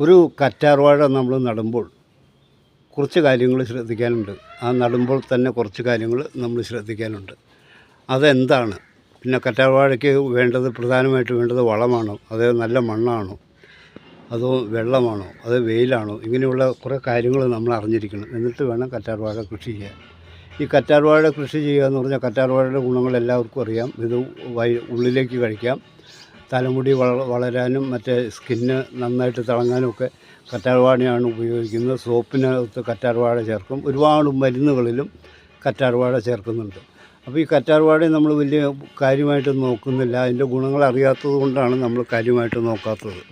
ഒരു കറ്റാർവാഴ നമ്മൾ നടുമ്പോൾ കുറച്ച് കാര്യങ്ങൾ ശ്രദ്ധിക്കാനുണ്ട്. ആ നടുമ്പോൾ തന്നെ കുറച്ച് കാര്യങ്ങൾ നമ്മൾ ശ്രദ്ധിക്കാനുണ്ട്. അതെന്താണ്? പിന്നെ കറ്റാർവാഴയ്ക്ക് വേണ്ടത് പ്രധാനമായിട്ട് വേണ്ടത് വളമാണോ? അത് നല്ല മണ്ണാണോ? അതോ വെള്ളമാണോ? അത് വെയിലാണോ? ഇങ്ങനെയുള്ള കുറേ കാര്യങ്ങൾ നമ്മൾ അറിഞ്ഞിരിക്കണം. എന്നിട്ട് വേണം കറ്റാർവാഴ കൃഷി ചെയ്യാൻ. ഈ കറ്റാർവാഴ കൃഷി ചെയ്യുക എന്ന് പറഞ്ഞാൽ കറ്റാർവാഴയുടെ ഗുണങ്ങൾ എല്ലാവർക്കും അറിയാം. ഇത് വൈ ഉള്ളിലേക്ക് കഴിക്കാം. തലമുടി വള വളരാനും മറ്റേ സ്കിന്ന് നന്നായിട്ട് തിളങ്ങാനും ഒക്കെ കറ്റാർവാഴയാണ് ഉപയോഗിക്കുന്നത്. സോപ്പിനകത്ത് കറ്റാർവാഴ ചേർക്കും. ഒരുപാട് മരുന്നുകളിലും കറ്റാർവാഴ ചേർക്കുന്നുണ്ട്. അപ്പോൾ ഈ കറ്റാർവാഴയെ നമ്മൾ വലിയ കാര്യമായിട്ട് നോക്കുന്നില്ല. അതിന്റെ ഗുണങ്ങൾ അറിയാത്തത് കൊണ്ടാണ് നമ്മൾ കാര്യമായിട്ട് നോക്കാത്തത്.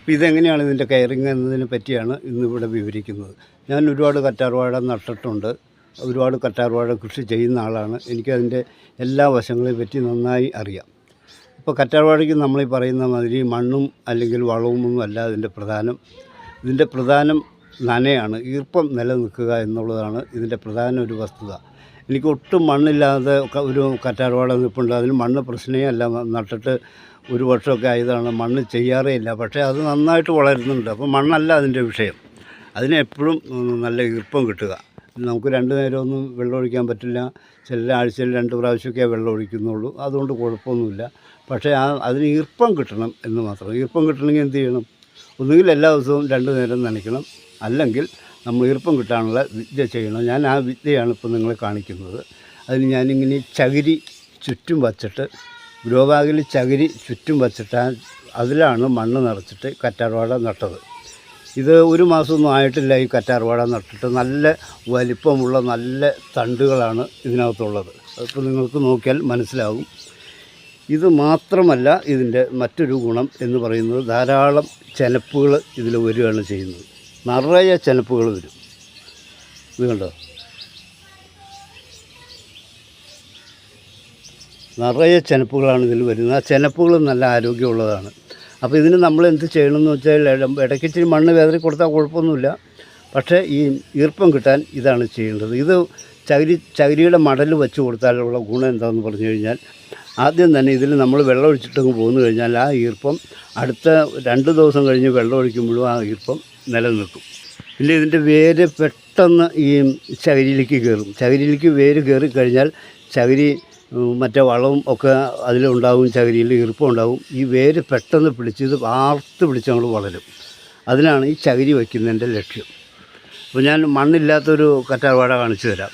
അപ്പോൾ ഇതെങ്ങനെയാണ് ഇതിന്റെ കെയറിങ് എന്നതിനെ പറ്റിയാണ് ഇന്നിവിടെ വിവരിക്കുന്നത്. ഞാൻ ഒരുപാട് കറ്റാർവാഴ നട്ടിട്ടുണ്ട്. ഒരുപാട് കറ്റാർവാഴ കൃഷി ചെയ്യുന്ന ആളാണ്. എനിക്കതിന്റെ എല്ലാ വശങ്ങളെയും പറ്റി നന്നായി അറിയാം. ഇപ്പോൾ കറ്റാർവാഴയ്ക്ക് നമ്മൾ ഈ പറയുന്ന മാതിരി മണ്ണും അല്ലെങ്കിൽ വളവും ഒന്നും അല്ല ഇതിന്റെ പ്രധാനം. ഇതിന്റെ പ്രധാനം നനയാണ് ഈർപ്പം നിലനിൽക്കുക എന്നുള്ളതാണ് ഇതിന്റെ പ്രധാന ഒരു വസ്തുത. എനിക്ക് ഒട്ടും മണ്ണില്ലാതെ ഒരു കറ്റാർവാഴ നിൽപ്പുണ്ട് അതിന് മണ്ണ് പ്രശ്നമേ അല്ല. നട്ടിട്ട് ഒരു വർഷമൊക്കെ ആയതാണ്. മണ്ണ് ചെയ്യാറേ ഇല്ല. പക്ഷേ അത് നന്നായിട്ട് വളരുന്നുണ്ട്. അപ്പോൾ മണ്ണല്ല അതിന്റെ വിഷയം. അതിനെപ്പോഴും നല്ല ഈർപ്പം കിട്ടുക. നമുക്ക് രണ്ട് നേരമൊന്നും വെള്ളം ഒഴിക്കാൻ പറ്റില്ല. ചില ആഴ്ചയിൽ രണ്ട് പ്രാവശ്യമൊക്കെ വെള്ളം ഒഴിക്കുന്നുള്ളൂ. അതുകൊണ്ട് കുഴപ്പമൊന്നുമില്ല. പക്ഷേ ആ അതിന് ഈർപ്പം കിട്ടണം എന്ന് മാത്രം. ഈർപ്പം കിട്ടണമെങ്കിൽ എന്ത് ചെയ്യണം? ഒന്നുകിൽ എല്ലാ ദിവസവും രണ്ട് നേരം നനയ്ക്കണം. അല്ലെങ്കിൽ നമ്മൾ ഈർപ്പം കിട്ടാനുള്ള വിദ്യ ചെയ്യണം. ഞാൻ ആ വിദ്യയാണ് ഇപ്പോൾ നിങ്ങളെ കാണിക്കുന്നത്. അതിന് ഞാനിങ്ങനെ ചകിരി ചുറ്റും വച്ചിട്ട് ഗ്രോ ബാഗിൽ ചകിരി ചുറ്റും വച്ചിട്ട് അതിലാണ് മണ്ണ് നിറച്ചിട്ട് കറ്റാർവാഴ നട്ടത്. ഇത് ഒരു മാസമൊന്നും ആയിട്ടില്ല ഈ കറ്റാർവാഴ നട്ടിട്ട്. നല്ല വലിപ്പമുള്ള നല്ല തണ്ടുകളാണ് ഇതിനകത്തുള്ളത്. അതിപ്പോൾ നിങ്ങൾക്ക് നോക്കിയാൽ മനസ്സിലാകും. ഇത് മാത്രമല്ല ഇതിന്റെ മറ്റൊരു ഗുണം എന്ന് പറയുന്നത് ധാരാളം ചെനപ്പുകൾ ഇതിൽ വരികയാണ് ചെയ്യുന്നത്. നിറയെ ചെനപ്പുകൾ വരും. ഇത് കണ്ടോ? നിറയെ ചെനപ്പുകളാണ് ഇതിൽ വരുന്നത്. ആ ചെനപ്പുകൾ നല്ല ആരോഗ്യമുള്ളതാണ്. അപ്പോൾ ഇതിന് നമ്മൾ എന്ത് ചെയ്യണമെന്ന് വെച്ചാൽ ഇടയ്ക്കിച്ചിരി മണ്ണ് വേദന കൊടുത്താൽ കുഴപ്പമൊന്നുമില്ല. പക്ഷേ ഈ ഈർപ്പം കിട്ടാൻ ഇതാണ് ചെയ്യേണ്ടത്. ഇത് ചകിരി ചകിരിയുടെ മടൽ വെച്ച് കൊടുത്താലുള്ള ഗുണം എന്താണെന്ന് പറഞ്ഞു കഴിഞ്ഞാൽ ആദ്യം തന്നെ ഇതിൽ നമ്മൾ വെള്ളം ഒഴിച്ചിട്ടങ്ങ് പോന്നു കഴിഞ്ഞാൽ ആ ഈർപ്പം അടുത്ത രണ്ട് ദിവസം കഴിഞ്ഞ് വെള്ളം ഒഴിക്കുമ്പോഴും ആ ഈർപ്പം നിലനിൽക്കും. പിന്നെ ഇതിന്റെ വേര് പെട്ടെന്ന് ഈ ചകിരിയിലേക്ക് കയറും. ചകിരിയിലേക്ക് വേര് കയറി കഴിഞ്ഞാൽ ചകിരി മറ്റേ വളവും ഒക്കെ അതിലുണ്ടാവും ചകിരിയിൽ ഈർപ്പം ഉണ്ടാവും ഈ വേര് പെട്ടെന്ന് പിടിച്ച് ഇത് ആർത്ത് പിടിച്ച് നമ്മൾ വളരും. അതിനാണ് ഈ ചകിരി വയ്ക്കുന്നതിന്റെ ലക്ഷ്യം. അപ്പോൾ ഞാൻ മണ്ണില്ലാത്തൊരു കറ്റാർവാട കാണിച്ചു തരാം.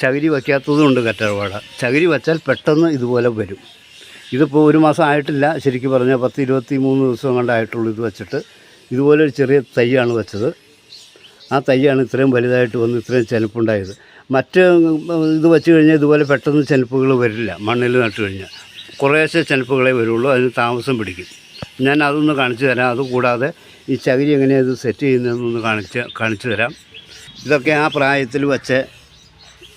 ചകിരി വയ്ക്കാത്തതുകൊണ്ട് കറ്റാർവാഴ ചകിരി വച്ചാൽ പെട്ടെന്ന് ഇതുപോലെ വരും. ഇതിപ്പോൾ ഒരു മാസം ആയിട്ടില്ല. ശരിക്കും പറഞ്ഞാൽ പത്ത് ഇരുപത്തി മൂന്ന് ദിവസം കണ്ടായിട്ടുള്ളൂ ഇത് വെച്ചിട്ട്. ഇതുപോലെ ഒരു ചെറിയ തൈയാണ് വെച്ചത്. ആ തൈയാണ് ഇത്രയും വലുതായിട്ട് വന്ന് ഇത്രയും ചെനപ്പുണ്ടായത്. മറ്റ് ഇത് വെച്ച് കഴിഞ്ഞാൽ ഇതുപോലെ പെട്ടെന്ന് ചെനപ്പുകൾ വരില്ല മണ്ണിൽ നട്ട് കഴിഞ്ഞാൽ. കുറേശ്ശെ ചെനപ്പുകളെ വരുള്ളൂ അതിന് താമസം പിടിക്കും. ഞാൻ അതൊന്ന് കാണിച്ചു തരാം അതുകൂടാതെ ഈ ചകിരി എങ്ങനെയാണ് ഇത് സെറ്റ് ചെയ്യുന്നതെന്നൊന്ന് കാണിച്ച് കാണിച്ചു തരാം. ഇതൊക്കെ ആ പ്രായത്തിൽ വച്ച്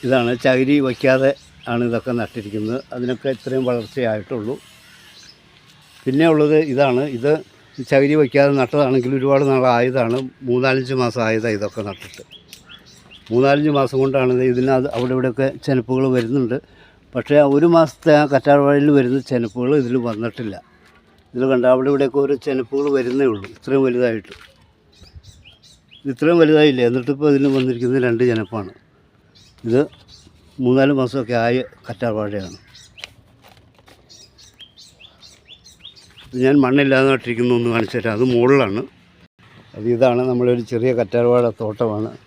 ഇതാണ് ചകിരി വയ്ക്കാതെ ആണ് ഇതൊക്കെ നട്ടിരിക്കുന്നത്. അതിനൊക്കെ ഇത്രയും വളർച്ചയായിട്ടുള്ളൂ. പിന്നെ ഉള്ളത് ഇതാണ് ഇത് ചകിരി വയ്ക്കാതെ നട്ടതാണെങ്കിൽ ഒരുപാട് നാളായതാണ് മൂന്നാലഞ്ച് മാസം ആയതാണ് ഇതൊക്കെ നട്ടിട്ട്. മൂന്നാലഞ്ച് മാസം കൊണ്ടാണ് ഇതിനകത്ത് അവിടെ ഇവിടെയൊക്കെ ചെനപ്പുകൾ വരുന്നുണ്ട്. പക്ഷേ ഒരു മാസത്തെ ആ കറ്റാർവാഴയിൽ വരുന്ന ചെനപ്പുകൾ ഇതിൽ വന്നിട്ടില്ല. ഇതിൽ കണ്ട അവിടെ ഇവിടെയൊക്കെ ഓരോ ചെനപ്പുകൾ വരുന്നേ ഉള്ളൂ. ഇത്രയും വലുതായിട്ട്. ഇത് ഇത്രയും വലുതായില്ലേ? എന്നിട്ടിപ്പോൾ ഇതിന് വന്നിരിക്കുന്നത് രണ്ട് ചെനപ്പാണ്. ഇത് മൂന്നാൽ മാസമൊക്കെ ആയ കറ്റാർവാഴയാണ്. ഞാൻ മണ്ണില്ലാതെ നട്ടിരിക്കുന്നു ഒന്ന് കാണിച്ചു തരാം. അത് മുകളിലാണ്. അത് ഇതാണ് നമ്മളൊരു ചെറിയ കറ്റാർവാഴ തോട്ടമാണ്.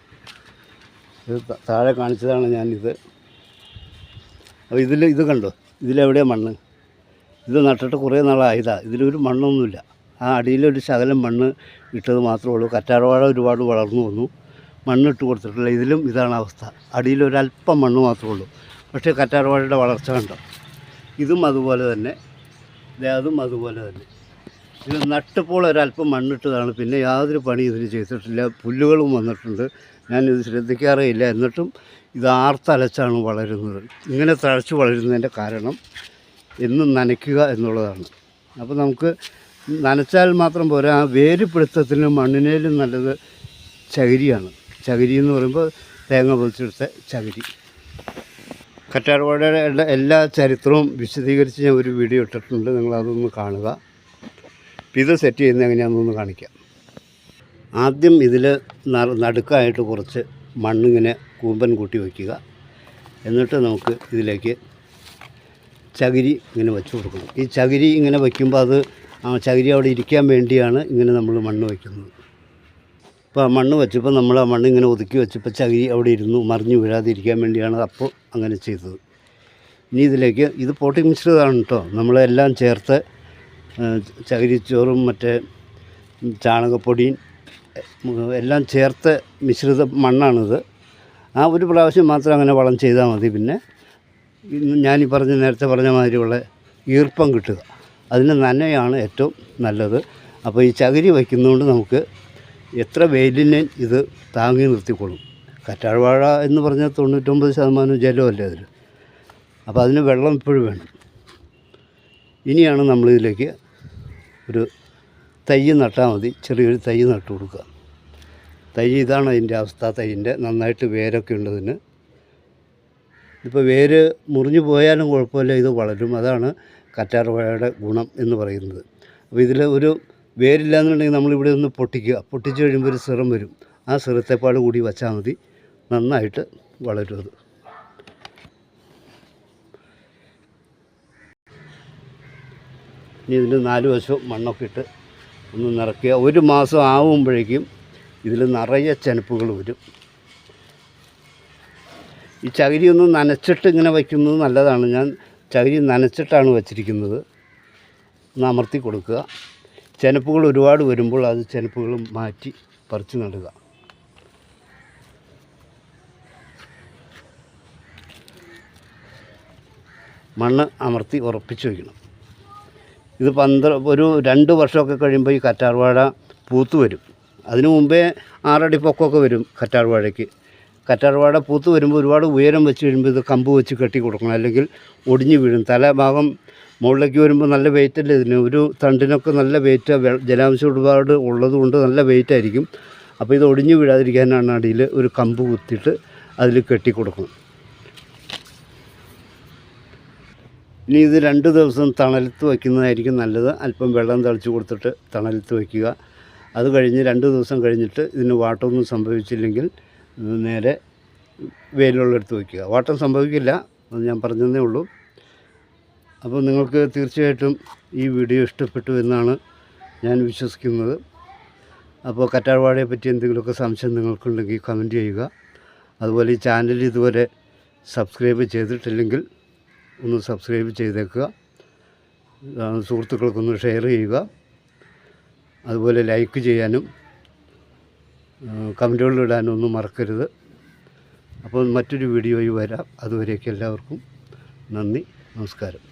ഇത് താഴെ കാണിച്ചതാണ് ഞാനിത്. അപ്പോൾ ഇതിൽ ഇത് കണ്ടോ? ഇതിലെവിടെയാണ് മണ്ണ്? ഇത് നട്ടിട്ട് കുറേ നാളായതാണ് ഇതിലൊരു മണ്ണൊന്നുമില്ല. ആ അടിയിലൊരു ശകലം മണ്ണ് ഇട്ടത് മാത്രമേ ഉള്ളൂ. കറ്റാർവാഴ ഒരുപാട് വളർന്നു വന്നു. മണ്ണിട്ട് കൊടുത്തിട്ടില്ല. ഇതിലും ഇതാണ് അവസ്ഥ. അടിയിലൊരല്പം മണ്ണ് മാത്രമേ ഉള്ളൂ. പക്ഷേ കറ്റാർവാഴയുടെ വളർച്ച കണ്ടോ? ഇതും അതുപോലെ തന്നെ അതും അതുപോലെ തന്നെ. ഇത് നട്ടപ്പോൾ ഒരല്പം മണ്ണിട്ടതാണ്. പിന്നെ യാതൊരു പണി ഇതിന് ചെയ്തിട്ടില്ല. പുല്ലുകളും വന്നിട്ടുണ്ട്. ഞാനിത് ശ്രദ്ധിക്കാറേ ഇല്ല എന്നിട്ടും ഇത് ആർത്തലച്ചാണ് വളരുന്നത്. ഇങ്ങനെ തഴച്ച് വളരുന്നതിന്റെ കാരണം എന്നും നനയ്ക്കുക എന്നുള്ളതാണ്. അപ്പോൾ നമുക്ക് നനച്ചാൽ മാത്രം പോരാ. വേര് പിടുത്തത്തിന് മണ്ണിനേലും നല്ലത് ചകിരിയാണ്. ചകിരി എന്ന് പറയുമ്പോൾ തേങ്ങ പൊതിച്ചെടുത്ത ചകിരി. കറ്റാർവാഴയുടെ എല്ലാ ചരിത്രവും വിശദീകരിച്ച് ഞാൻ ഒരു വീഡിയോ ഇട്ടിട്ടുണ്ട്. നിങ്ങൾ അതൊന്ന് കാണുക. ഇത് സെറ്റ് ചെയ്യുന്ന എങ്ങനെയാണെന്നൊന്ന് കാണിക്കാം. ആദ്യം ഇതിൽ നടുക്കായിട്ട് കുറച്ച് മണ്ണിങ്ങനെ കൂമ്പൻ കൂട്ടി വയ്ക്കുക. എന്നിട്ട് നമുക്ക് ഇതിലേക്ക് ചകിരി ഇങ്ങനെ വെച്ച് കൊടുക്കണം. ഈ ചകിരി ഇങ്ങനെ വയ്ക്കുമ്പോൾ അത് ആ ചകിരി അവിടെ ഇരിക്കാൻ വേണ്ടിയാണ് ഇങ്ങനെ നമ്മൾ മണ്ണ് വയ്ക്കുന്നത്. അപ്പോൾ ആ മണ്ണ് വെച്ചപ്പോൾ നമ്മൾ ആ മണ്ണ് ഇങ്ങനെ ഒതുക്കി വെച്ചപ്പോൾ ചകിരി അവിടെ ഇരുന്നു. മറിഞ്ഞു വീഴാതിരിക്കാൻ വേണ്ടിയാണ് അപ്പോൾ അങ്ങനെ ചെയ്തത്. ഇനി ഇതിലേക്ക് ഇത് പോട്ടി മിശ്രിതമാണ് കേട്ടോ. നമ്മളെല്ലാം ചേർത്ത് ചകിരിച്ചോറും മറ്റേ ചാണകപ്പൊടിയും എല്ലാം ചേർത്ത് മിശ്രിത മണ്ണാണിത്. ആ ഒരു പ്രാവശ്യം മാത്രം അങ്ങനെ വളം ചെയ്താൽ മതി. പിന്നെ ഞാനീ പറഞ്ഞ നേരത്തെ പറഞ്ഞ മാതിരിയുള്ള ഈർപ്പം കിട്ടുക. അതിന് നനയാണ് ഏറ്റവും നല്ലത്. അപ്പോൾ ഈ ചകിരി വയ്ക്കുന്നതുകൊണ്ട് നമുക്ക് എത്ര വെയിലിനെ ഇത് താങ്ങി നിർത്തിക്കൊള്ളും കറ്റാർവാഴ എന്ന് പറഞ്ഞാൽ തൊണ്ണൂറ്റൊമ്പത് ശതമാനം ജലമല്ലേ അതിൽ? അപ്പോൾ അതിന് വെള്ളം ഇപ്പോഴും വേണം. ഇനിയാണ് നമ്മളിതിലേക്ക് ഒരു തൈ നട്ടാൽ മതി. ചെറിയൊരു തൈ നട്ടു കൊടുക്കുക. തൈ ഇതാണ് അതിന്റെ അവസ്ഥ. തൈന്റെ നന്നായിട്ട് വേരൊക്കെ ഉണ്ട് ഇപ്പോൾ വേര് മുറിഞ്ഞു പോയാലും കുഴപ്പമില്ല ഇത് വളരും. അതാണ് കറ്റാർവാഴയുടെ ഗുണം എന്ന് പറയുന്നത്. അപ്പോൾ ഇതിൽ ഒരു വേരില്ല എന്നുണ്ടെങ്കിൽ നമ്മളിവിടെ ഒന്ന് പൊട്ടിക്കുക. പൊട്ടിച്ച് കഴിയുമ്പോൾ ഒരു സിറം വരും. ആ സിറത്തെപ്പാട് കൂടി വച്ചാൽ മതി. നന്നായിട്ട് വളരും അത്. ഇനി ഇതിന്റെ നാല് വശവും മണ്ണൊക്കെ ഇട്ട് ഒന്ന് നിറയ്ക്കുക. ഒരു മാസം ആവുമ്പോഴേക്കും ഇതിൽ നിറയെ ചെനപ്പുകൾ വരും. ഈ ചകിരി ഒന്ന് നനച്ചിട്ട് ഇങ്ങനെ വയ്ക്കുന്നത് നല്ലതാണ്. ഞാൻ ചകിരി നനച്ചിട്ടാണ് വച്ചിരിക്കുന്നത്. ഒന്ന് അമർത്തി കൊടുക്കുക. ചെനപ്പുകൾ ഒരുപാട് വരുമ്പോൾ അത് ചെനപ്പുകൾ മാറ്റി പറിച്ചു നടുക. മണ്ണ് അമർത്തി ഉറപ്പിച്ചു വയ്ക്കണം. ഇത് പന്ത്ര ഒരു രണ്ട് വർഷമൊക്കെ കഴിയുമ്പോൾ ഈ കറ്റാർവാഴ പൂത്ത് വരും. അതിനു മുമ്പേ ആറടി പൊക്കമൊക്കെ വരും കറ്റാർവാഴയ്ക്ക്. കറ്റാർവാഴ പൂത്ത് വരുമ്പോൾ ഒരുപാട് ഉയരം വെച്ച് കഴിയുമ്പോൾ ഇത് കമ്പ് വെച്ച് കെട്ടി കൊടുക്കണം. അല്ലെങ്കിൽ ഒടിഞ്ഞു വീഴും. തല ഭാഗം മുകളിലേക്ക് വരുമ്പോൾ നല്ല വെയിറ്റല്ലേ ഇതിന്? ഒരു തണ്ടിനൊക്കെ നല്ല വെയിറ്റ് ജലാംശം ഒരുപാട് ഉള്ളത് കൊണ്ട് നല്ല വെയിറ്റ് ആയിരിക്കും. അപ്പോൾ ഇത് ഒടിഞ്ഞു വീഴാതിരിക്കാനാണ് അടിയിൽ ഒരു കമ്പ് കുത്തിയിട്ട് അതിൽ കെട്ടിക്കൊടുക്കും. ഇനി ഇത് രണ്ട് ദിവസം തണലത്ത് വയ്ക്കുന്നതായിരിക്കും നല്ലത്. അല്പം വെള്ളം തളിച്ച് കൊടുത്തിട്ട് തണലത്ത് വയ്ക്കുക. അത് കഴിഞ്ഞ് രണ്ട് ദിവസം കഴിഞ്ഞിട്ട് ഇതിന് വാട്ടമൊന്നും സംഭവിച്ചില്ലെങ്കിൽ നേരെ വെയിലുള്ളിടത്ത് വയ്ക്കുക. വാട്ടം സംഭവിക്കില്ല അത് ഞാൻ പറഞ്ഞതേ ഉള്ളൂ. അപ്പോൾ നിങ്ങൾക്ക് തീർച്ചയായിട്ടും ഈ വീഡിയോ ഇഷ്ടപ്പെട്ടു എന്നാണ് ഞാൻ വിശ്വസിക്കുന്നത്. അപ്പോൾ കറ്റാർവാഴയെ പറ്റി എന്തെങ്കിലുമൊക്കെ സംശയം നിങ്ങൾക്കുണ്ടെങ്കിൽ കമന്റ് ചെയ്യുക. അതുപോലെ ഈ ചാനൽ ഇതുവരെ സബ്സ്ക്രൈബ് ചെയ്തിട്ടില്ലെങ്കിൽ ഒന്ന് സബ്സ്ക്രൈബ് ചെയ്തേക്കുക. സുഹൃത്തുക്കൾക്കൊന്ന് ഷെയർ ചെയ്യുക. അതുപോലെ ലൈക്ക് ചെയ്യാനും കമന്റുകളിടാനും ഒന്നും മറക്കരുത്. അപ്പോൾ മറ്റൊരു വീഡിയോയിൽ വരാം. അതുവരേക്കും എല്ലാവർക്കും നന്ദി നമസ്കാരം.